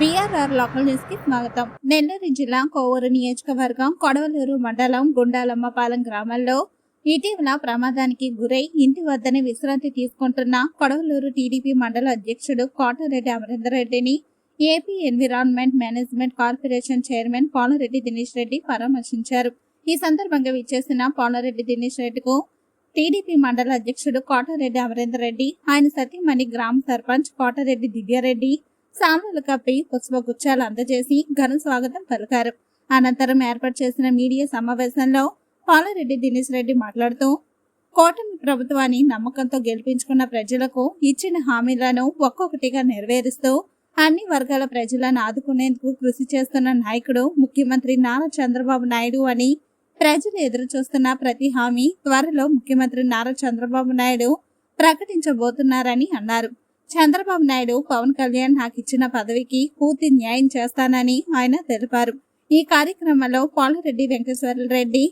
BRR local న్యూస్కి స్వాగతం. నెల్లూరు జిల్లా కోవూరు నియోజకవర్గం కొడవలూరు మండలం గుండాలమ్మపాలెం గ్రామంలో ఇటీవల ప్రమాదానికి గురై ఇంటి వద్దనే విశ్రాంతి తీసుకుంటున్న కొడవలూరు టీడీపీ మండల అధ్యక్షుడు కోటారెడ్డి అమరేందర్ రెడ్డిని AP environment management corporation chairman Polareddy Dinesh Reddy పరామర్శించారు. ఈ సందర్భంగా విచ్చేసిన పోలరెడ్డి దినేష్ రెడ్డికు టీడీపీ మండల అధ్యక్షుడు కోటారెడ్డి అమరేందర్ రెడ్డి ఆయన సతీమణి గ్రామ సర్పంచ్ కోటారెడ్డి దివ్యారెడ్డి సాంబ్రాలు కప్పి పుష్పగుచ్చాలు అందజేసి ఘన స్వాగతం పలికారు. అనంతరం ఏర్పాటు చేసిన మీడియా సమావేశంలో పాలరెడ్డి దినేష్ రెడ్డి మాట్లాడుతూ కూటమి ప్రభుత్వాన్ని నమ్మకంతో గెలిపించుకున్న ప్రజలకు ఇచ్చిన హామీలను ఒక్కొక్కటిగా నెరవేరుస్తూ అన్ని వర్గాల ప్రజలను ఆదుకునేందుకు కృషి చేస్తున్న నాయకుడు ముఖ్యమంత్రి నారా చంద్రబాబు నాయుడు అని ప్రజలు ఎదురు చూస్తున్న ప్రతి హామీ త్వరలో ముఖ్యమంత్రి నారా చంద్రబాబు నాయుడు ప్రకటించబోతున్నారని అన్నారు. చంద్రబాబు నాయుడు పవన్ కళ్యాణ్ నాకు ఇచ్చిన పదవికి పూర్తి న్యాయం చేస్తానని ఆయన తెలిపారు ఈ కార్యక్రమంలో పాలరెడ్డి వెంకటేశ్వర రెడ్డి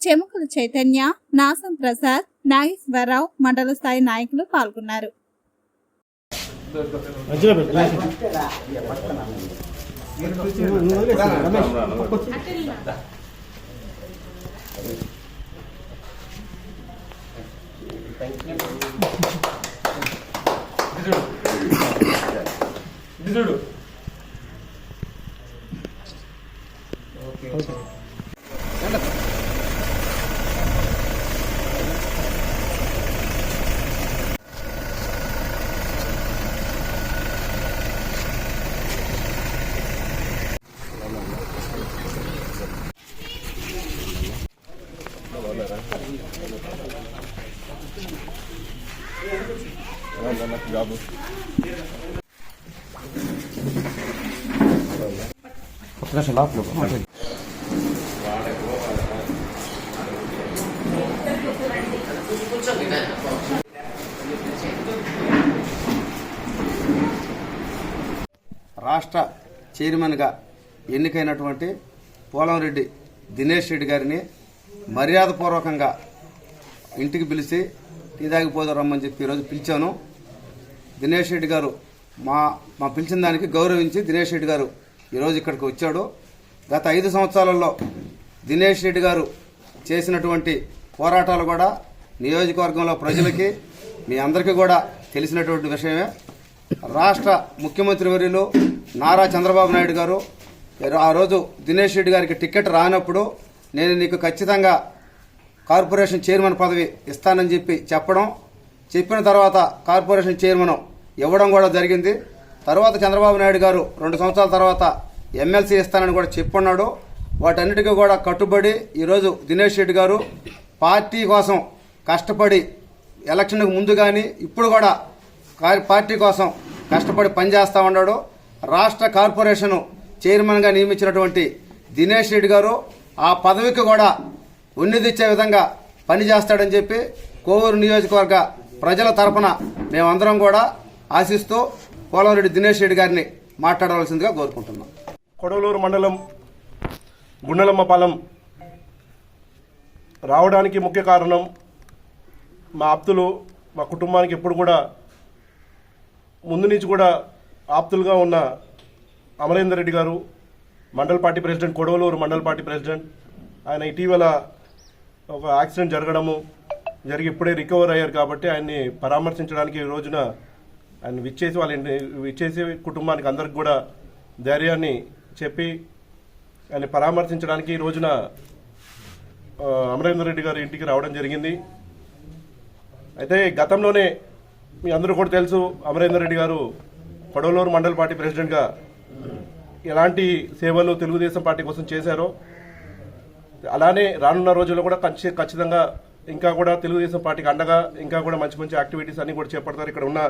చెముకుల చైతన్య నాసం ప్రసాద్ నాగేశ్వరరావు మండల స్థాయి నాయకులు పాల్గొన్నారు Thank you. ఇది చూడు ఒక నిమిషం లోపల రాష్ట్ర చైర్మన్గా ఎన్నికైనటువంటి పోలంరెడ్డి దినేష్ రెడ్డి గారిని మర్యాదపూర్వకంగా ఇంటికి పిలిచి టీ తాగిపోదాం రమ్మని చెప్పి ఈరోజు పిలిచాను. దినేష్ రెడ్డి గారు మా మా పిలిచిన దానికి గౌరవించి దినేష్ రెడ్డి గారు ఈరోజు ఇక్కడికి వచ్చాడు. గత ఐదు సంవత్సరాలలో దినేష్ రెడ్డి గారు చేసినటువంటి పోరాటాలు కూడా నియోజకవర్గంలో ప్రజలకి మీ అందరికీ కూడా తెలిసినటువంటి విషయమే. రాష్ట్ర ముఖ్యమంత్రి వర్యులు నారా చంద్రబాబు నాయుడు గారు ఆ రోజు దినేష్ రెడ్డి గారికి టికెట్ రానప్పుడు నేను నీకు ఖచ్చితంగా కార్పొరేషన్ చైర్మన్ పదవి ఇస్తానని చెప్పి చెప్పడం చెప్పిన తర్వాత కార్పొరేషన్ చైర్మన్ ఇవ్వడం కూడా జరిగింది. తర్వాత చంద్రబాబు నాయుడు గారు రెండు సంవత్సరాల తర్వాత ఎమ్మెల్సీ ఇస్తానని కూడా చెప్పున్నాడు. వాటన్నిటికీ కూడా కట్టుబడి ఈరోజు దినేష్ రెడ్డి గారు పార్టీ కోసం కష్టపడి ఎలక్షన్కు ముందు కానీ ఇప్పుడు కూడా పార్టీ కోసం కష్టపడి పనిచేస్తూ ఉన్నాడు. రాష్ట్ర కార్పొరేషను చైర్మన్గా నియమించినటువంటి దినేష్ రెడ్డి గారు ఆ పదవికి కూడా ఉన్నదిచ్చే విధంగా పనిచేస్తాడని చెప్పి కోవూరు నియోజకవర్గ ప్రజల తరపున మేమందరం కూడా ఆశిస్తూ పోలంరెడ్డి దినేష్ రెడ్డి గారిని మాట్లాడవలసిందిగా కోరుకుంటున్నాం. కొడవలూరు మండలం గుండెలమ్మపాలెం రావడానికి ముఖ్య కారణం మా ఆప్తులు మా కుటుంబానికి ఎప్పుడు కూడా ముందు నుంచి కూడా ఆప్తులుగా ఉన్న అమరేందర్ రెడ్డి గారు mandal party president Kodavalur mandal party president ఆయన ఇటీవల ఒక యాక్సిడెంట్ జరగడము జరిగి ఇప్పుడే రికవర్ అయ్యారు కాబట్టి ఆయన్ని పరామర్శించడానికి ఈ రోజున ఆయన విచ్చేసి వాళ్ళ విచ్చేసి కుటుంబానికి అందరికి కూడా ధైర్యాన్ని చెప్పి ఆయన పరామర్శించడానికి ఈ రోజున అమరేందర్ రెడ్డి గారి ఇంటికి రావడం జరిగింది. అయితే గతంలోనే మీ అందరూ కూడా తెలుసు అమరేందర్ రెడ్డి గారు కొడవలూరు మండల పార్టీ ప్రెసిడెంట్గా ఎలాంటి సేవలు తెలుగుదేశం పార్టీ కోసం చేశారో అలానే రానున్న రోజుల్లో కూడా ఖచ్చి- ఖచ్చితంగా ఇంకా కూడా తెలుగుదేశం పార్టీకి అండగా ఇంకా కూడా మంచి మంచి యాక్టివిటీస్ అన్ని కూడా చేపడతారు. ఇక్కడ ఉన్న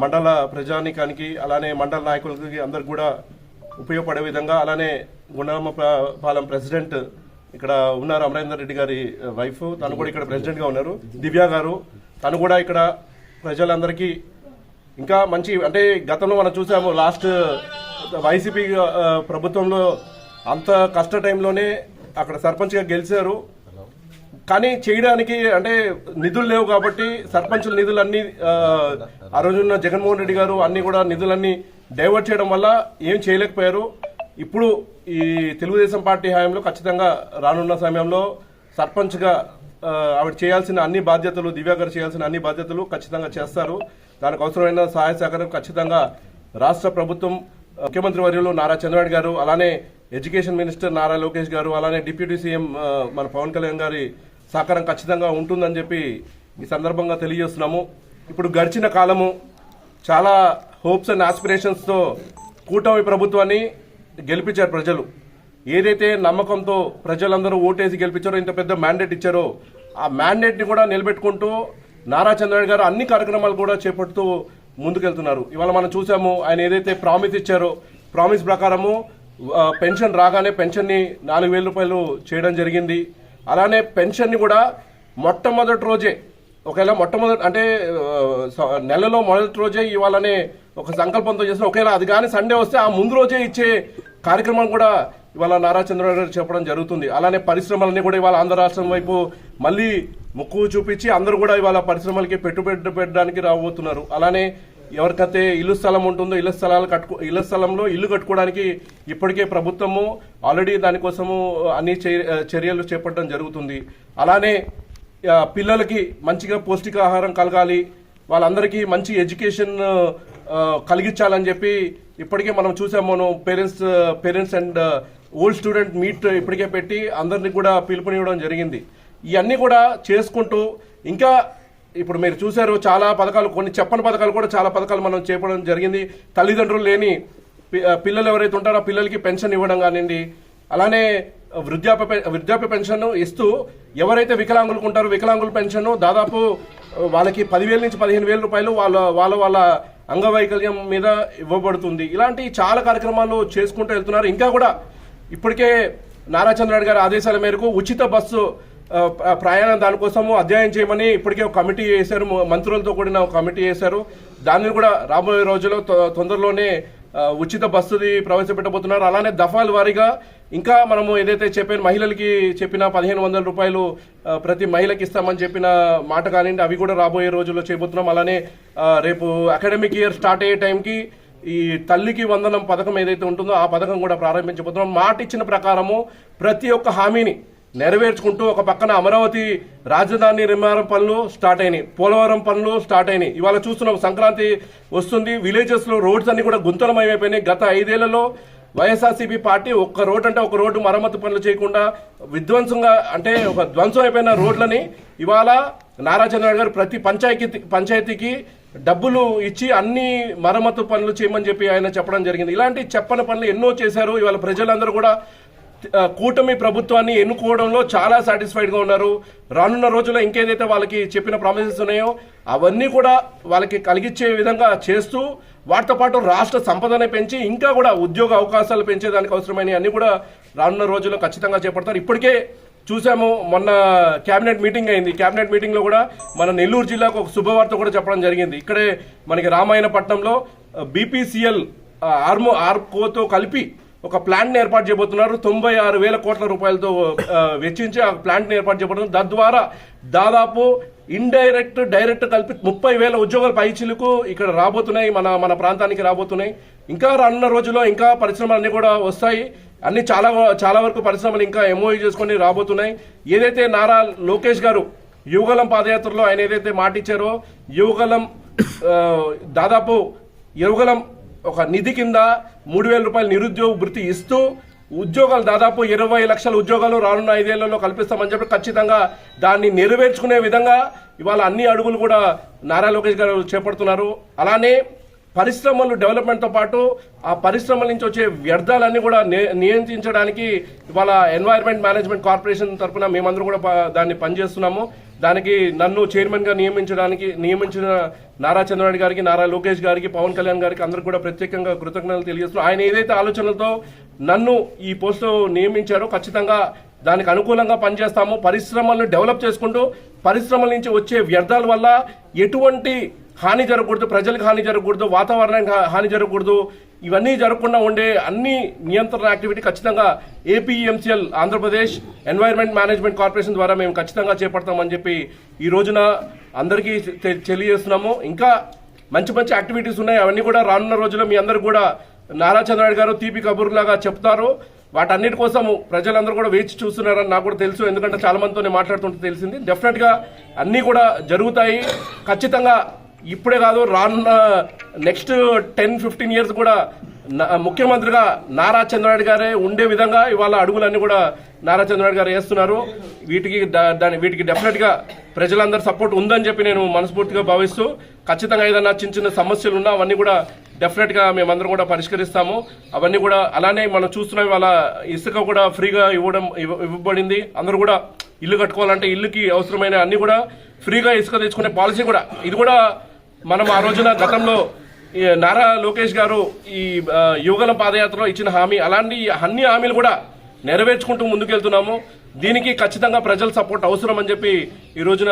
మండల ప్రజానికానికి అలానే మండల నాయకులకి అందరికి కూడా ఉపయోగపడే విధంగా అలానే గుండమ్మ పాలెం ప్రెసిడెంట్ ఇక్కడ ఉన్నారు అమరేందర్ రెడ్డి గారి వైఫ్. తను కూడా ఇక్కడ ప్రెసిడెంట్గా ఉన్నారు. దివ్య గారు. తను కూడా ఇక్కడ ప్రజలందరికీ ఇంకా మంచి అంటే గతంలో మనం చూసాము లాస్ట్ వైసీపీ ప్రభుత్వంలో అంత కష్ట టైంలోనే అక్కడ సర్పంచ్గా గెలిచారు. కానీ చేయడానికి అంటే నిధులు లేవు కాబట్టి సర్పంచుల నిధులన్నీ ఆ, ఆ రోజున్న జగన్మోహన్ రెడ్డి గారు అన్ని కూడా నిధులన్నీ డైవర్ట్ చేయడం వల్ల ఏం చేయలేకపోయారు. ఇప్పుడు ఈ తెలుగుదేశం పార్టీ హయాంలో ఖచ్చితంగా రానున్న సమయంలో సర్పంచ్గా ఆవిడ చేయాల్సిన అన్ని బాధ్యతలు దివ్యాగర్ గారు చేయాల్సిన అన్ని బాధ్యతలు ఖచ్చితంగా చేస్తారు. దానికి అవసరమైన సహాయ సహకారం ఖచ్చితంగా రాష్ట్ర ప్రభుత్వం ముఖ్యమంత్రి వర్యులు నారా చంద్రబాబు గారు అలానే ఎడ్యుకేషన్ మినిస్టర్ నారా లోకేష్ గారు అలానే డిప్యూటీ సీఎం మన పవన్ కళ్యాణ్ గారి సహకారం ఖచ్చితంగా ఉంటుందని చెప్పి ఈ సందర్భంగా తెలియజేస్తున్నాము. ఇప్పుడు గడిచిన కాలము చాలా హోప్స్ అండ్ ఆస్పిరేషన్స్తో కూటమి ప్రభుత్వాన్ని గెలిపించారు ప్రజలు. ఏదైతే నమ్మకంతో ప్రజలందరూ ఓటేసి గెలిపించారో ఇంత పెద్ద మ్యాండేట్ ఇచ్చారో ఆ మ్యాండేట్ని కూడా నిలబెట్టుకుంటూ నారా చంద్రబాబు గారు అన్ని కార్యక్రమాలు కూడా చేపడుతూ ముందుకెళ్తున్నారు. ఇవాళ మనం చూసాము ఆయన ఏదైతే ప్రామిస్ ఇచ్చారో ప్రామిస్ ప్రకారము పెన్షన్ రాగానే పెన్షన్ని నాలుగు వేల రూపాయలు చేయడం జరిగింది. అలానే పెన్షన్ని కూడా మొట్టమొదటి రోజే ఒకవేళ మొట్టమొదటి అంటే స- నెలలో మొదటి రోజే ఇవ్వాలనే ఒక సంకల్పంతో చేసిన ఒకవేళ అది కానీ సండే వస్తే ఆ ముందు రోజే ఇచ్చే కార్యక్రమం కూడా ఇవాళ నారా చంద్రబాబు గారు చెప్పడం జరుగుతుంది. అలానే పరిశ్రమలన్నీ కూడా ఇవాళ ఆంధ్ర రాష్ట్రం వైపు మళ్ళీ ముక్కు చూపించి అందరూ కూడా ఇవాళ పరిశ్రమలకి పెట్టుబడి పెట్టడానికి రాబోతున్నారు. అలానే ఎవరికైతే ఇల్లు స్థలం ఉంటుందో ఇళ్ళ స్థలాలు కట్టుకో ఇళ్ళ స్థలంలో ఇల్లు కట్టుకోవడానికి ఇప్పటికే ప్రభుత్వము ఆల్రెడీ దానికోసము అన్ని చర్యలు చేపట్టడం జరుగుతుంది. అలానే పిల్లలకి మంచిగా పౌష్టికాహారం కలగాలి వాళ్ళందరికీ మంచి ఎడ్యుకేషన్ కలిగించాలని చెప్పి ఇప్పటికే మనం చూసాం. మనం parents parents and old student meet ఇప్పటికే పెట్టి అందరినీ కూడా పిలుపునివ్వడం జరిగింది. ఇవన్నీ కూడా చేసుకుంటూ ఇంకా ఇప్పుడు మీరు చూశారు చాలా పథకాలు కొన్ని చెప్పని పథకాలు కూడా చాలా పథకాలు మనం చేపడం జరిగింది. తల్లిదండ్రులు లేని పిల్లలు ఎవరైతే ఉంటారో పిల్లలకి పెన్షన్ ఇవ్వడం కానివ్వండి అలానే వృద్ధాప్య వృద్ధాప్య పెన్షన్ ఇస్తూ ఎవరైతే వికలాంగులకు ఉంటారో వికలాంగుల పెన్షన్ దాదాపు వాళ్ళకి పదివేల నుంచి పదిహేను వేల రూపాయలు వాళ్ళ వాళ్ళ వాళ్ళ అంగవైకల్యం మీద ఇవ్వబడుతుంది. ఇలాంటి చాలా కార్యక్రమాలు చేసుకుంటూ వెళ్తున్నారు. ఇంకా కూడా ఇప్పటికే నారా చంద్రబాబు గారి ఆదేశాల మేరకు ఉచిత బస్సు ప్రయాణం దానికోసము అధ్యయనం చేయమని ఇప్పటికే ఒక కమిటీ వేశారు. మంత్రులతో కూడిన ఒక కమిటీ వేశారు. దానిని కూడా రాబోయే రోజుల్లో తొ- తొందరలోనే ఉచిత బస్సుది ప్రవేశపెట్టబోతున్నారు. అలానే దఫాల వారీగా ఇంకా మనము ఏదైతే చెప్పిన మహిళలకి చెప్పిన పదిహేను వందల రూపాయలు ప్రతి మహిళకి ఇస్తామని చెప్పిన మాట కానివ్వండి అవి కూడా రాబోయే రోజుల్లో చేయబోతున్నాం. అలానే రేపు అకాడమిక్ ఇయర్ స్టార్ట్ అయ్యే టైంకి ఈ తల్లికి వందనం పథకం ఏదైతే ఉంటుందో ఆ పథకం కూడా ప్రారంభించబోతున్నాం. మాట ఇచ్చిన ప్రకారము ప్రతి ఒక్క హామీని నెరవేర్చుకుంటూ ఒక పక్కన అమరావతి రాజధాని నిర్మాణం పనులు స్టార్ట్ అయినాయి. పోలవరం పనులు స్టార్ట్ అయినాయి. ఇవాళ చూస్తున్నాం సంక్రాంతి వస్తుంది. విలేజెస్లో రోడ్స్ అన్ని కూడా గుంతలమయమైపోయినాయి. గత ఐదేళ్ళలో వైఎస్ఆర్సీపీ పార్టీ ఒక్క రోడ్ అంటే ఒక రోడ్డు మరమ్మతు పనులు చేయకుండా విధ్వంసంగా అంటే ఒక ధ్వంసం అయిపోయిన రోడ్లని ఇవాళ నారా చంద్రబాబు గారు ప్రతి పంచాయతీ పంచాయతీకి డబ్బులు ఇచ్చి అన్ని మరమ్మతు పనులు చేయమని చెప్పి ఆయన చెప్పడం జరిగింది. ఇలాంటి చెప్పని పనులు ఎన్నో చేశారు. ఇవాళ ప్రజలందరూ కూడా కూటమి ప్రభుత్వాన్ని ఎన్నుకోవడంలో చాలా సాటిస్ఫైడ్గా ఉన్నారు. రానున్న రోజుల్లో ఇంకేదైతే వాళ్ళకి చెప్పిన ప్రామిసెస్ ఉన్నాయో అవన్నీ కూడా వాళ్ళకి కలిగించే విధంగా చేస్తూ వాటితో పాటు రాష్ట్ర సంపదని పెంచి ఇంకా కూడా ఉద్యోగ అవకాశాలు పెంచేదానికి అవసరమైన అన్ని కూడా రానున్న రోజుల్లో ఖచ్చితంగా చేపడతారు. ఇప్పటికే చూసాము మొన్న కేబినెట్ మీటింగ్ అయింది. కేబినెట్ మీటింగ్లో కూడా మన నెల్లూరు జిల్లాకు ఒక శుభవార్త కూడా చెప్పడం జరిగింది. ఇక్కడే మనకి రామాయణపట్నంలో బీపీసీఎల్ ఆర్మో ఆర్కోతో కలిపి ఒక ప్లాంట్ని ఏర్పాటు చేయబోతున్నారు. తొంభై ఆరు వేల కోట్ల రూపాయలతో వెచ్చించి ఆ ప్లాంట్ని ఏర్పాటు చేయబోతున్నారు. తద్వారా దాదాపు ఇండైరెక్ట్ డైరెక్ట్ కలిపి ముప్పై వేల ఉద్యోగాల పైచిలకు ఇక్కడ రాబోతున్నాయి మన మన ప్రాంతానికి రాబోతున్నాయి. ఇంకా రానున్న రోజుల్లో ఇంకా పరిశ్రమలు అన్ని కూడా వస్తాయి. అన్ని చాలా చాలా వరకు పరిశ్రమలు ఇంకా ఎంఓయూ చేసుకొని రాబోతున్నాయి. ఏదైతే నారా లోకేష్ గారు యువగలం పాదయాత్రలో ఆయన ఏదైతే మాటిచ్చారో యువగలం దాదాపు యువగలం ఒక నిధి కింద మూడు వేల రూపాయల నిరుద్యోగ వృత్తి ఇస్తూ ఉద్యోగాలు దాదాపు ఇరవై లక్షల ఉద్యోగాలు రానున్న ఐదేళ్ళలో కల్పిస్తామని చెప్పి ఖచ్చితంగా దాన్ని నెరవేర్చుకునే విధంగా ఇవాళ అన్ని అడుగులు కూడా నారా లోకేష్ గారు చేపడుతున్నారు. అలానే పరిశ్రమలు డెవలప్మెంట్తో పాటు ఆ పరిశ్రమల నుంచి వచ్చే వ్యర్థాలన్నీ కూడా నియంత్రించడానికి ఇవాళ ఎన్వైర్న్మెంట్ మేనేజ్మెంట్ కార్పొరేషన్ తరఫున మేమందరం కూడా దాన్ని పనిచేస్తున్నాము. దానికి నన్ను చైర్మన్గా నియమించడానికి నియమించిన నారా చంద్రబాబు గారికి నారా లోకేష్ గారికి పవన్ కళ్యాణ్ గారికి అందరికి కూడా ప్రత్యేకంగా కృతజ్ఞతలు తెలియజేస్తున్నాను ఆయన ఏదైతే ఆలోచనలతో నన్ను ఈ పోస్టు నియమించారో ఖచ్చితంగా దానికి అనుకూలంగా పనిచేస్తాము. పరిశ్రమలను డెవలప్ చేసుకుంటూ పరిశ్రమల నుంచి వచ్చే వ్యర్థాల వల్ల ఎటువంటి హాని జరగకూడదు ప్రజలకు హాని జరగకూడదు వాతావరణానికి హాని జరగకూడదు. ఇవన్నీ జరగకుండా ఉండే అన్ని నియంత్రణ యాక్టివిటీ ఖచ్చితంగా APMCL Andhra Pradesh environment management corporation ద్వారా మేము ఖచ్చితంగా చేపడతామని చెప్పి ఈ రోజున అందరికీ తెలియజేస్తున్నాము. ఇంకా మంచి మంచి యాక్టివిటీస్ ఉన్నాయి. అవన్నీ కూడా రానున్న రోజుల్లో మీ అందరు కూడా నారా చంద్రనాయుడు గారు తీపి కబుర్లాగా చెప్తారు. వాటన్నిటి కోసం ప్రజలందరూ కూడా వేచి చూస్తున్నారని నాకు కూడా తెలుసు. ఎందుకంటే చాలా మందితో నేను మాట్లాడుతుంటే తెలిసింది. డెఫినెట్గా అన్నీ కూడా జరుగుతాయి. ఖచ్చితంగా ఇప్పుడే కాదు రానున్న నెక్స్ట్ టెన్ ఫిఫ్టీన్ ఇయర్స్ కూడా నా- ముఖ్యమంత్రిగా నారా చంద్రనాయుడు గారే ఉండే విధంగా ఇవాళ అడుగులన్నీ కూడా నారా చంద్రనాయుడు గారు వేస్తున్నారు. వీటికి దా- దాని వీటికి డెఫినెట్గా ప్రజలందరి సపోర్ట్ ఉందని చెప్పి నేను మనస్ఫూర్తిగా భావిస్తూ ఖచ్చితంగా ఏదైనా చిన్న చిన్న సమస్యలు ఉన్నా అవన్నీ కూడా డెఫినెట్గా మేమందరం కూడా పరిష్కరిస్తాము. అవన్నీ కూడా అలానే మనం చూస్తున్నాం ఇవాళ ఇసుక కూడా ఫ్రీగా ఇవ్వడం ఇవ్వ- ఇవ్వబడింది. అందరూ కూడా ఇల్లు కట్టుకోవాలంటే ఇల్లుకి అవసరమైన అన్ని కూడా ఫ్రీగా ఇసుక తెచ్చుకునే పాలసీ కూడా. ఇది కూడా మనం ఆ రోజున గతంలో ఈ నారా లోకేష్ గారు ఈ ఆ, యువగలం పాదయాత్రలో ఇచ్చిన హామీ అలాంటి అన్ని హామీలు కూడా నెరవేర్చుకుంటూ ముందుకెళ్తున్నాము. దీనికి ఖచ్చితంగా ప్రజల సపోర్ట్ అవసరం అని చెప్పి ఈ రోజున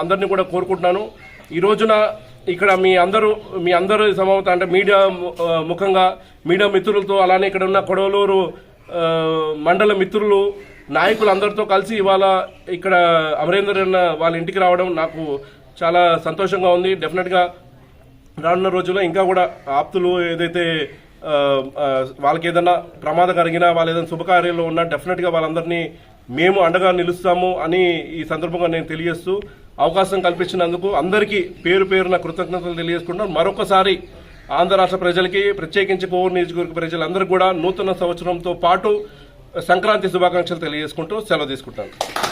అందరినీ కూడా కోరుకుంటున్నాను. ఈ రోజున ఇక్కడ మీ అందరూ మీ అందరూ సమవత అంటే మీడియా ముఖంగా మీడియా మిత్రులతో అలానే ఇక్కడ ఉన్న కొడవలూరు మండల మిత్రులు నాయకులు అందరితో కలిసి ఇవాళ ఇక్కడ అమరేందర్ అన్న వాళ్ళ ఇంటికి రావడం నాకు చాలా సంతోషంగా ఉంది. డెఫినెట్గా రానున్న రోజుల్లో ఇంకా కూడా ఆప్తులు ఏదైతే వాళ్ళకి ఏదైనా ప్రమాదం కలిగినా వాళ్ళు ఏదైనా శుభకార్యాలు ఉన్నా డెఫినెట్గా వాళ్ళందరినీ మేము అండగా నిలుస్తాము అని ఈ సందర్భంగా నేను తెలియజేస్తూ అవకాశం కల్పించినందుకు అందరికీ పేరు పేరున కృతజ్ఞతలు తెలియజేసుకుంటాను మరొకసారి ఆంధ్ర రాష్ట్ర ప్రజలకి ప్రత్యేకించి కోవూరు నియోజకవర్గ ప్రజలందరూ కూడా నూతన సంవత్సరంతో పాటు సంక్రాంతి శుభాకాంక్షలు తెలియజేసుకుంటూ సెలవు తీసుకుంటాను